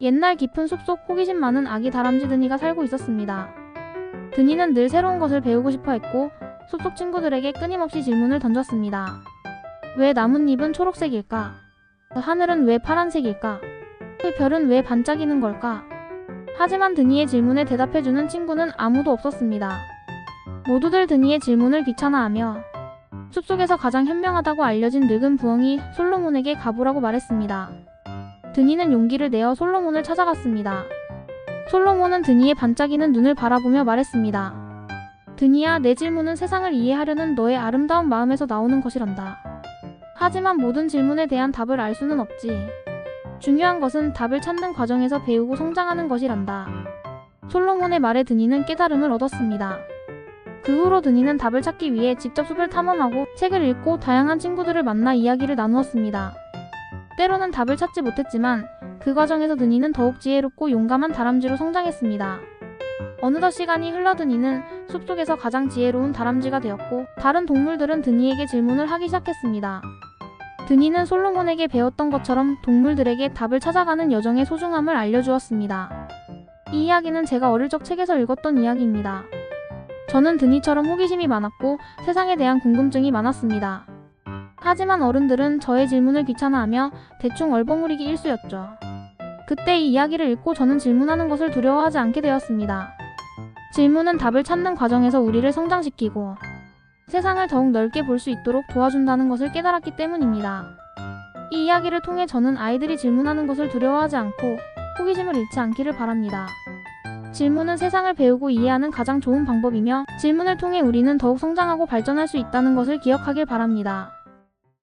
옛날 깊은 숲속 호기심 많은 아기 다람쥐 드니가 살고 있었습니다. 드니는 늘 새로운 것을 배우고 싶어 했고 숲속 친구들에게 끊임없이 질문을 던졌습니다. 왜 나뭇잎은 초록색일까? 하늘은 왜 파란색일까? 그 별은 왜 반짝이는 걸까? 하지만 드니의 질문에 대답해주는 친구는 아무도 없었습니다. 모두들 드니의 질문을 귀찮아하며 숲속에서 가장 현명하다고 알려진 늙은 부엉이 솔로몬에게 가보라고 말했습니다. 드니는 용기를 내어 솔로몬을 찾아갔습니다. 솔로몬은 드니의 반짝이는 눈을 바라보며 말했습니다. 드니야, 내 질문은 세상을 이해하려는 너의 아름다운 마음에서 나오는 것이란다. 하지만 모든 질문에 대한 답을 알 수는 없지. 중요한 것은 답을 찾는 과정에서 배우고 성장하는 것이란다. 솔로몬의 말에 드니는 깨달음을 얻었습니다. 그 후로 드니는 답을 찾기 위해 직접 숲을 탐험하고 책을 읽고 다양한 친구들을 만나 이야기를 나누었습니다. 때로는 답을 찾지 못했지만 그 과정에서 드니는 더욱 지혜롭고 용감한 다람쥐로 성장했습니다. 어느덧 시간이 흘러 드니는 숲속에서 가장 지혜로운 다람쥐가 되었고 다른 동물들은 드니에게 질문을 하기 시작했습니다. 드니는 솔로몬에게 배웠던 것처럼 동물들에게 답을 찾아가는 여정의 소중함을 알려주었습니다. 이 이야기는 제가 어릴 적 책에서 읽었던 이야기입니다. 저는 드니처럼 호기심이 많았고 세상에 대한 궁금증이 많았습니다. 하지만 어른들은 저의 질문을 귀찮아하며 대충 얼버무리기 일쑤였죠. 그때 이 이야기를 읽고 저는 질문하는 것을 두려워하지 않게 되었습니다. 질문은 답을 찾는 과정에서 우리를 성장시키고 세상을 더욱 넓게 볼 수 있도록 도와준다는 것을 깨달았기 때문입니다. 이 이야기를 통해 저는 아이들이 질문하는 것을 두려워하지 않고 호기심을 잃지 않기를 바랍니다. 질문은 세상을 배우고 이해하는 가장 좋은 방법이며 질문을 통해 우리는 더욱 성장하고 발전할 수 있다는 것을 기억하길 바랍니다.